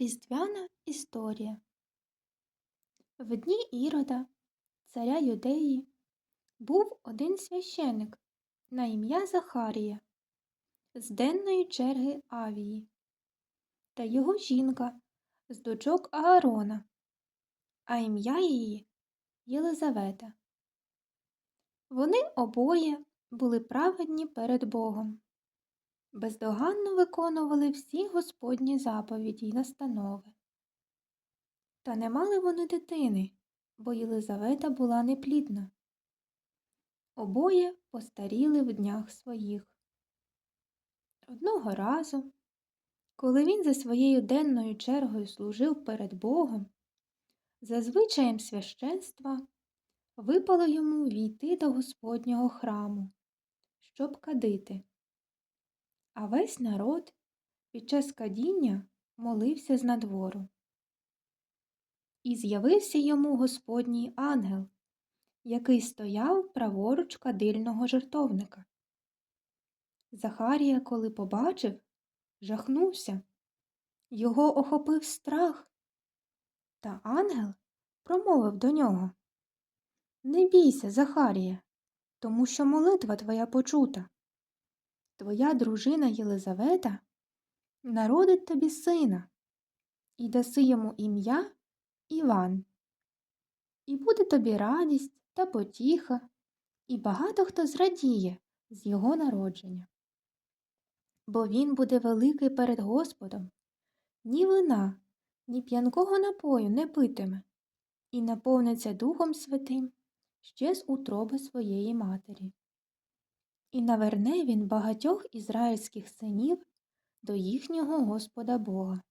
Різдвяна історія В дні Ірода, царя Юдеї, був один священик на ім'я Захарія з денної черги Авії та його жінка з дочок Аарона, а ім'я її Єлизавета. Вони обоє були праведні перед Богом, бездоганно виконували всі Господні заповіді й настанови. Та не мали вони дитини, бо Єлизавета була неплідна. Обоє постаріли в днях своїх. Одного разу, коли він за своєю денною чергою служив перед Богом, за звичаєм священства випало йому війти до Господнього храму, щоб кадити. А весь народ під час кадіння молився з надвору. І з'явився йому Господній ангел, який стояв праворуч кадильного жертовника. Захарія, коли побачив, жахнувся, його охопив страх. Та ангел промовив до нього Не бійся, Захарія, тому що молитва твоя почута. Твоя дружина Єлизавета народить тобі сина і даси йому ім'я Іван. І буде тобі радість та потіха, і багато хто зрадіє з його народження. Бо він буде великий перед Господом, ні вина, ні п'янкого напою не питиме, і наповниться Духом Святим ще з утроби своєї матері. І наверне він багатьох ізраїльських синів до їхнього Господа Бога.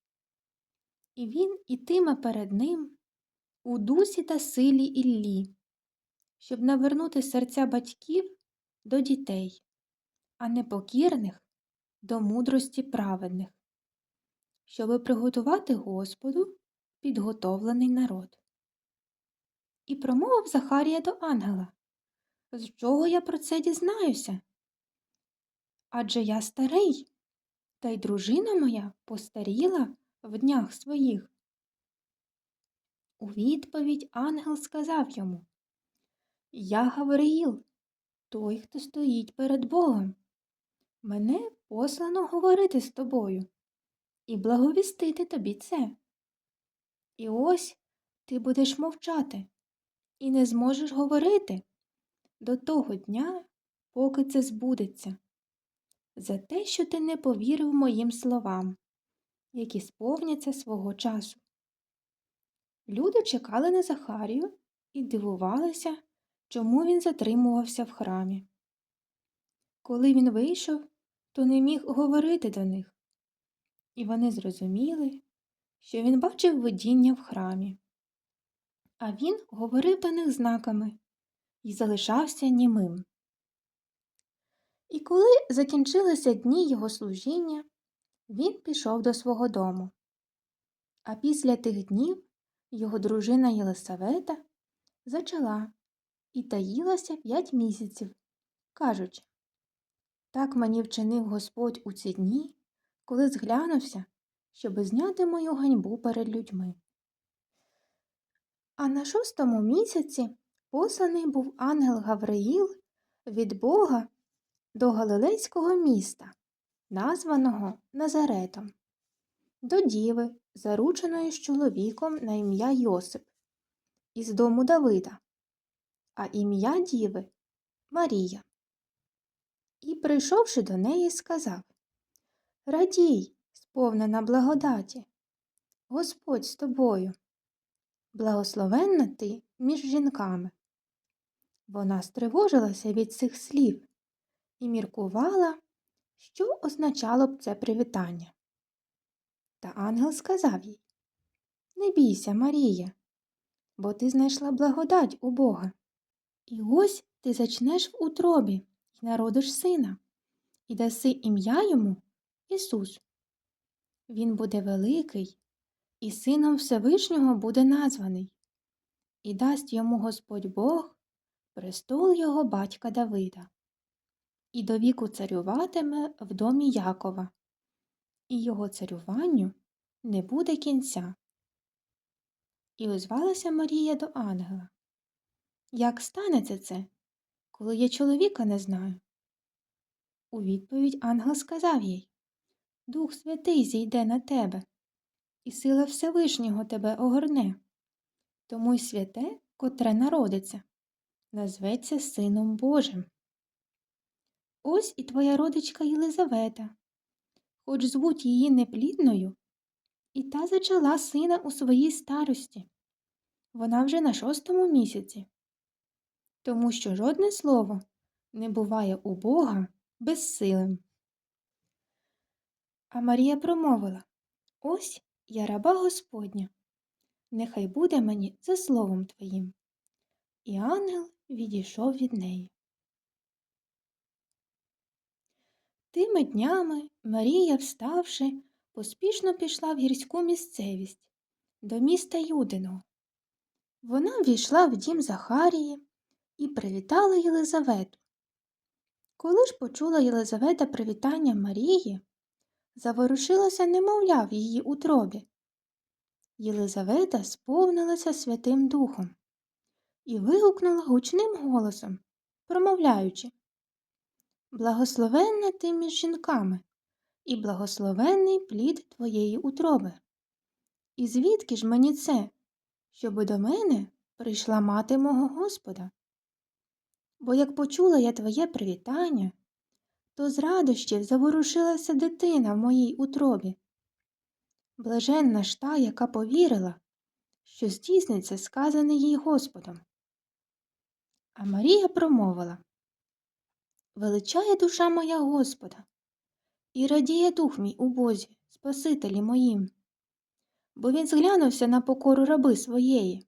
І він ітиме перед ним у дусі та силі Іллі, щоб навернути серця батьків до дітей, а непокірних до мудрості праведних, щоби приготувати Господу підготовлений народ. І промовив Захарія до ангела З чого я про це дізнаюся? Адже я старий, та й дружина моя постаріла в днях своїх. У відповідь ангел сказав йому Я Гавриїл, той, хто стоїть перед Богом. Мене послано говорити з тобою і благовістити тобі це. І ось ти будеш мовчати і не зможеш говорити до того дня, поки це збудеться, за те, що ти не повірив моїм словам, які сповняться свого часу. Люди чекали на Захарію і дивувалися, чому він затримувався в храмі. Коли він вийшов, то не міг говорити до них, і вони зрозуміли, що він бачив видіння в храмі. А він говорив до них знаками і залишався німим. І коли закінчилися дні його служіння, він пішов до свого дому. А після тих днів його дружина Єлисавета зачала і таїлася п'ять місяців, кажучи так мені вчинив Господь у ці дні, коли зглянувся, щоби зняти мою ганьбу перед людьми. А на шостому місяці посланий був ангел Гавриїл від Бога до Галилейського міста, названого Назаретом, до діви, зарученої з чоловіком на ім'я Йосип, із дому Давида, а ім'я діви Марія. І, прийшовши до неї, сказав Радій, сповнена благодаті, Господь з тобою, благословенна ти між жінками. Вона стривожилася від цих слів і міркувала, що означало б це привітання. Та ангел сказав їй Не бійся, Марія, бо ти знайшла благодать у Бога. І ось ти зачнеш в утробі й народиш сина, і даси ім'я йому Ісус. Він буде великий, і сином Всевишнього буде названий, і дасть йому Господь Бог престол його батька Давида, і до віку царюватиме в домі Якова, і його царюванню не буде кінця. І озвалася Марія до ангела. Як станеться це, коли я чоловіка не знаю? У відповідь ангел сказав їй Дух Святий зійде на тебе, і сила Всевишнього тебе огорне. Тому й святе, котре народиться, назветься Сином Божим. Ось і твоя родичка Єлизавета, хоч звуть її неплідною, і та зачала сина у своїй старості. Вона вже на шостому місяці, тому що жодне слово не буває у Бога безсилим. А Марія промовила Ось я раба Господня, нехай буде мені за словом твоїм. І ангел відійшов від неї. Тими днями Марія, вставши, поспішно пішла в гірську місцевість до міста Юдиного. Вона ввійшла в дім Захарії і привітала Єлизавету. Коли ж почула Єлизавета привітання Марії, заворушилося немовля в її утробі. Єлизавета сповнилася Святим Духом і вигукнула гучним голосом, промовляючи Благословенна ти між жінками, і благословенний плід твоєї утроби. І звідки ж мені це, щоби до мене прийшла мати мого Господа? Бо як почула я твоє привітання, то з радощів заворушилася дитина в моїй утробі. Блаженна ж та, яка повірила, що здійсниться сказане їй Господом. А Марія промовила Величає душа моя Господа, і радіє дух мій у Бозі, Спасителі моїм, бо він зглянувся на покору раби своєї.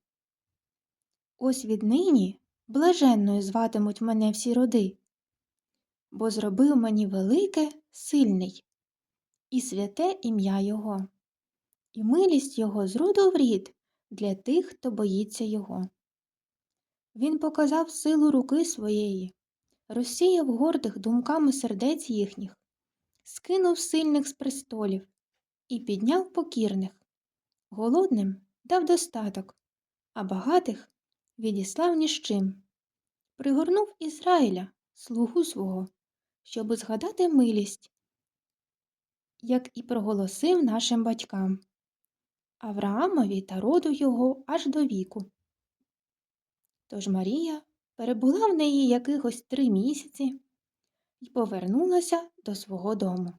Ось віднині блаженною зватимуть мене всі роди, бо зробив мені велике, сильний і святе ім'я Його, і милість Його з роду в рід для тих, хто боїться Його. Він показав силу руки своєї, розсіяв гордих думками сердець їхніх, скинув сильних з престолів і підняв покірних, голодним дав достаток, а багатих відіслав ні з чим. Пригорнув Ізраїля, слугу свого, щоби згадати милість, як і проголосив нашим батькам, Авраамові та роду його аж до віку. Тож Марія перебула в неї якихось три місяці і повернулася до свого дому.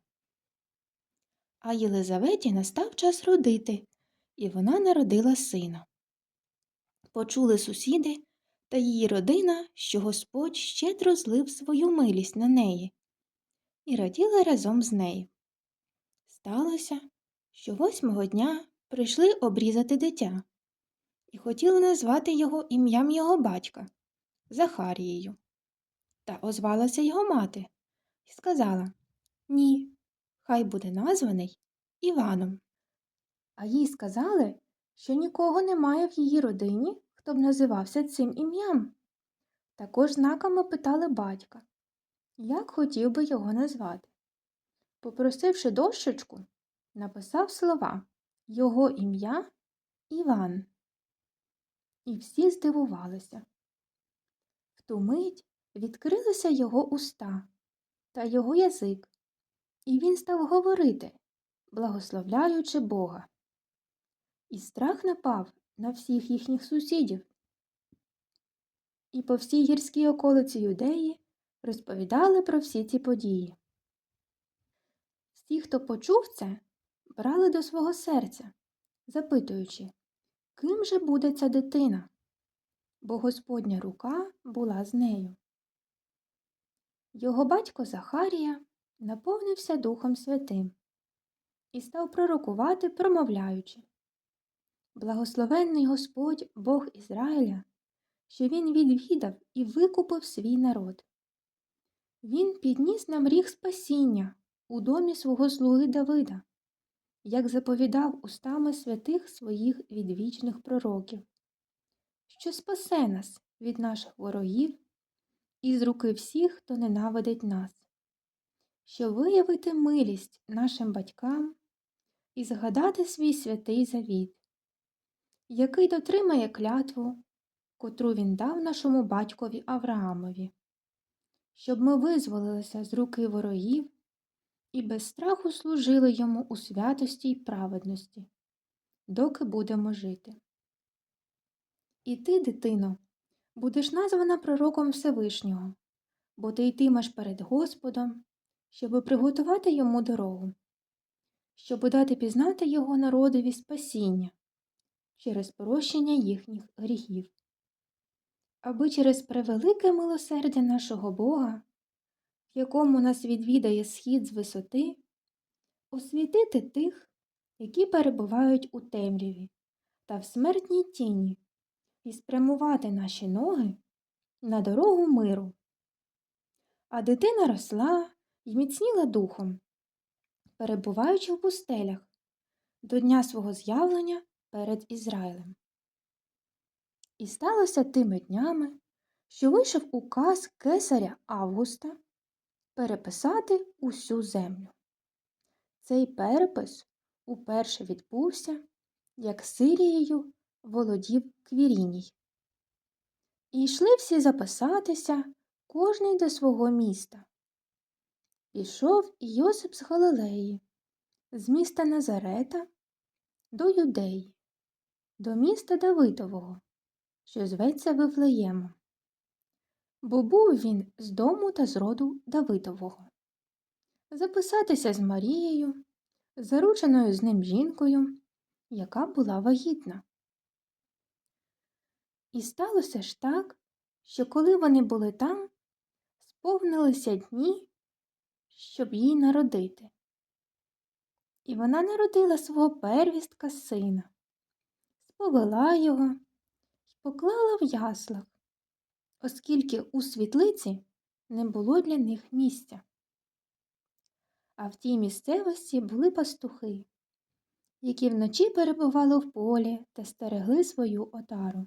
А Єлизаветі настав час родити, і вона народила сина. Почули сусіди та її родина, що Господь щедро злив свою милість на неї, і раділи разом з нею. Сталося, що восьмого дня прийшли обрізати дитя і хотіли назвати його ім'ям його батька Захарією. Та озвалася його мати і сказала Ні, хай буде названий Іваном. А їй сказали, що нікого немає в її родині, хто б називався цим ім'ям. Також знаками питали батька, як хотів би його назвати. Попросивши дощечку, написав слова Його ім'я Іван. І всі здивувалися. Ту мить відкрилися його уста та його язик, і він став говорити, благословляючи Бога. І страх напав на всіх їхніх сусідів. І по всій гірській околиці юдеї розповідали про всі ці події. Всі, хто почув це, брали до свого серця, запитуючи, ким же буде ця дитина? Бо Господня рука була з нею. Його батько Захарія наповнився Духом Святим і став пророкувати, промовляючи Благословенний Господь Бог Ізраїля, що Він відвідав і викупив свій народ. Він підніс нам ріг спасіння у домі свого слуги Давида, як заповідав устами святих своїх відвічних пророків, що спасе нас від наших ворогів і з руки всіх, хто ненавидить нас, що виявити милість нашим батькам і згадати свій святий завіт, який дотримає клятву, котру він дав нашому батькові Авраамові, щоб ми визволилися з руки ворогів і без страху служили йому у святості й праведності, доки будемо жити. І ти, дитино, будеш названа пророком Всевишнього, бо ти йтимеш перед Господом, щоби приготувати йому дорогу, щоби дати пізнати його народові спасіння через прощення їхніх гріхів, аби через превелике милосердя нашого Бога, в якому нас відвідає схід з висоти, освітити тих, які перебувають у темряві та в смертній тіні, і спрямувати наші ноги на дорогу миру. А дитина росла й міцніла духом, перебуваючи в пустелях до дня свого з'явлення перед Ізраїлем. І сталося тими днями, що вийшов указ кесаря Августа переписати усю землю. Цей перепис уперше відбувся, як Сирією володів Квіріній. І йшли всі записатися, кожний до свого міста. Пішов Йосип з Галилеї, з міста Назарета до Юдеї, до міста Давидового, що зветься Вифлеємом. Бо був він з дому та з роду Давидового. Записатися з Марією, зарученою з ним жінкою, яка була вагітна. І сталося ж так, що коли вони були там, сповнилися дні, щоб їй народити. І вона народила свого первістка сина, сповела його і поклала в яслах, оскільки у світлиці не було для них місця. А в тій місцевості були пастухи, які вночі перебували в полі та стерегли свою отару.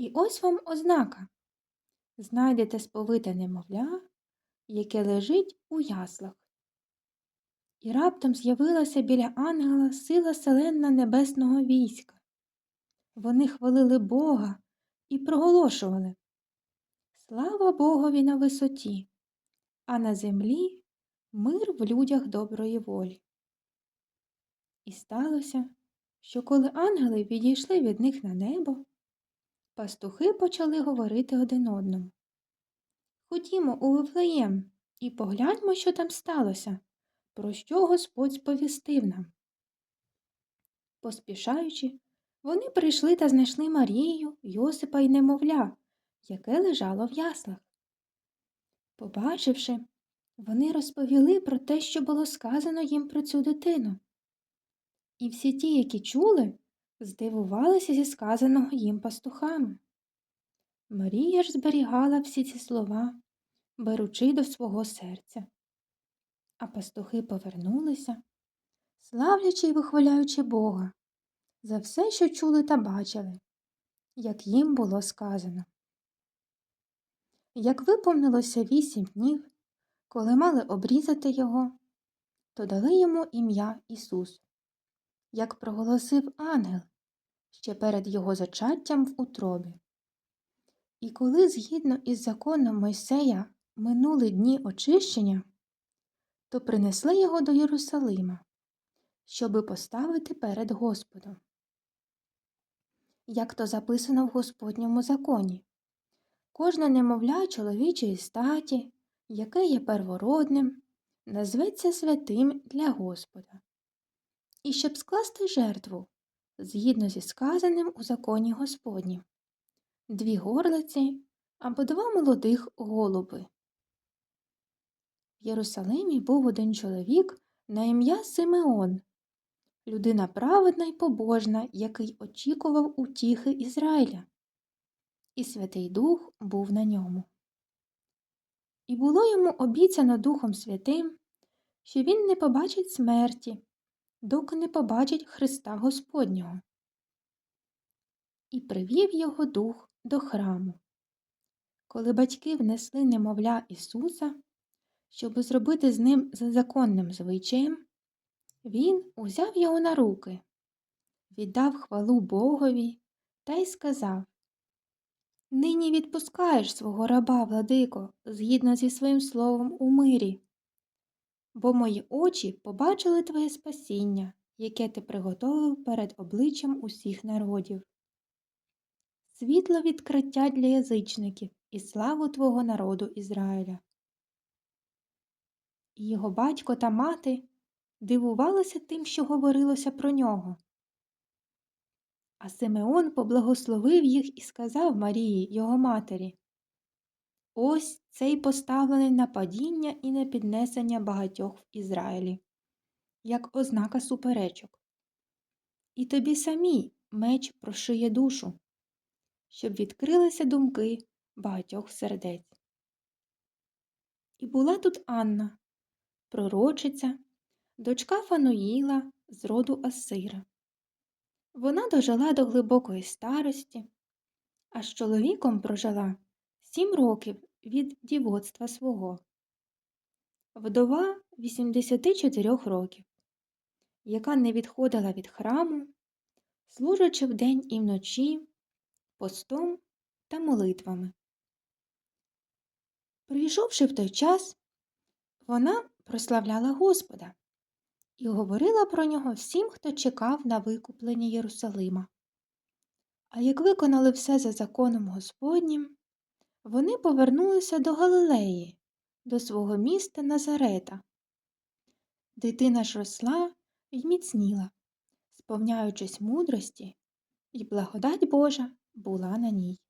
І ось вам ознака знайдете сповите немовля, яке лежить у яслах. І раптом з'явилася біля ангела сила селенна небесного війська. Вони хвалили Бога і проголошували Слава Богові на висоті, а на землі мир в людях доброї волі. І сталося, що коли ангели відійшли від них на небо, Пастухи почали говорити один одному. Ходімо у Вифлеєм і погляньмо, що там сталося, про що Господь сповістив нам. Поспішаючи, вони прийшли та знайшли Марію, Йосипа й немовля, яке лежало в яслах. Побачивши, вони розповіли про те, що було сказано їм про цю дитину. І всі ті, які чули, здивувалися зі сказаного їм пастухами. Марія ж зберігала всі ці слова, беручи до свого серця. А пастухи повернулися, славлячи й вихваляючи Бога за все, що чули та бачили, як їм було сказано. Як виповнилося вісім днів, коли мали обрізати його, то дали йому ім'я Ісус як проголосив ангел ще перед його зачаттям в утробі. І коли, згідно із законом Мойсея, минули дні очищення, то принесли його до Єрусалима, щоби поставити перед Господом. Як то записано в Господньому законі, кожне немовля чоловічої статі, яке є первородним, назветься святим для Господа і щоб скласти жертву згідно зі сказаним у законі Господнім, дві горлиці або два молодих голуби. В Єрусалимі був один чоловік на ім'я Симеон, людина праведна й побожна, який очікував утіхи Ізраїля. І Святий Дух був на ньому. І було йому обіцяно Духом Святим, що він не побачить смерті, доки не побачить Христа Господнього. І привів його дух до храму. Коли батьки внесли немовля Ісуса, щоб зробити з ним за законним звичаєм, він узяв його на руки, віддав хвалу Богові та й сказав Нині відпускаєш свого раба, владико, згідно зі своїм словом у мирі, бо мої очі побачили твоє спасіння, яке ти приготовив перед обличчям усіх народів. Світло відкриття для язичників і славу твого народу Ізраїля. І його батько та мати дивувалися тим, що говорилося про нього. А Симеон поблагословив їх і сказав Марії, його матері Ось цей поставлений на падіння і на піднесення багатьох в Ізраїлі, як ознака суперечок. І тобі самі меч прошиє душу, щоб відкрилися думки багатьох сердець. І була тут Анна, пророчиця, дочка Фануїла з роду Асира. Вона дожила до глибокої старості, а з чоловіком прожила сім років від дівоцтва свого. Вдова 84 років, яка не відходила від храму, служачи вдень і вночі, постом та молитвами. Прийшовши в той час, вона прославляла Господа і говорила про нього всім, хто чекав на викуплення Єрусалима. А як виконали все за законом Господнім, вони повернулися до Галилеї, до свого міста Назарета. Дитина ж росла й міцніла, сповняючись мудрості, і благодать Божа була на ній.